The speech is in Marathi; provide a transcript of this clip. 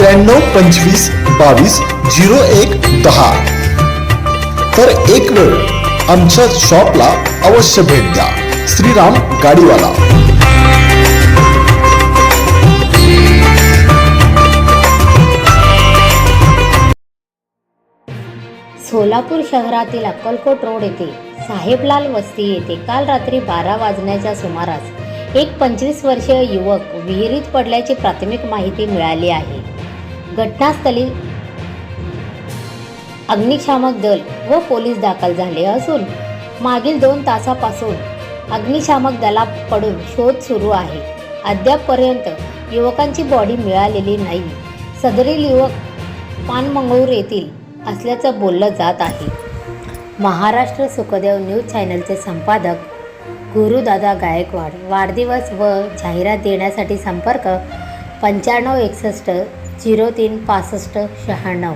त्र्याण्णव पंचवीस बावीस झिरो एक दहा. तर एक वेळ आमच्या शॉपला अवश्य भेट द्या. श्रीराम गाडीवाला. सोलापूर शहरातील अक्कलकोट रोड येथे साहेबलाल वस्ती येथे काल रात्री बारा वाजण्याच्या सुमारास एक पंचवीस वर्षीय युवक विहिरीत पडल्याची प्राथमिक माहिती मिळाली आहे. घटनास्थळी अग्निशामक दल व पोलीस दाखल झाले असून मागील दोन तासापासून अग्निशामक दलाकडून शोध सुरू आहे. अद्यापपर्यंत युवकांची बॉडी मिळालेली नाही. सदरील युवक पानमंगळूर येथील असल्याचं बोललं जात आहे. महाराष्ट्र सुखदेव न्यूज चॅनलचे संपादक गुरुदादा गायकवाड वाढदिवस व जाहिरात देण्यासाठी संपर्क पंच्याण्णव एकसष्ट झिरो तीन पासष्ट शहाण्णव.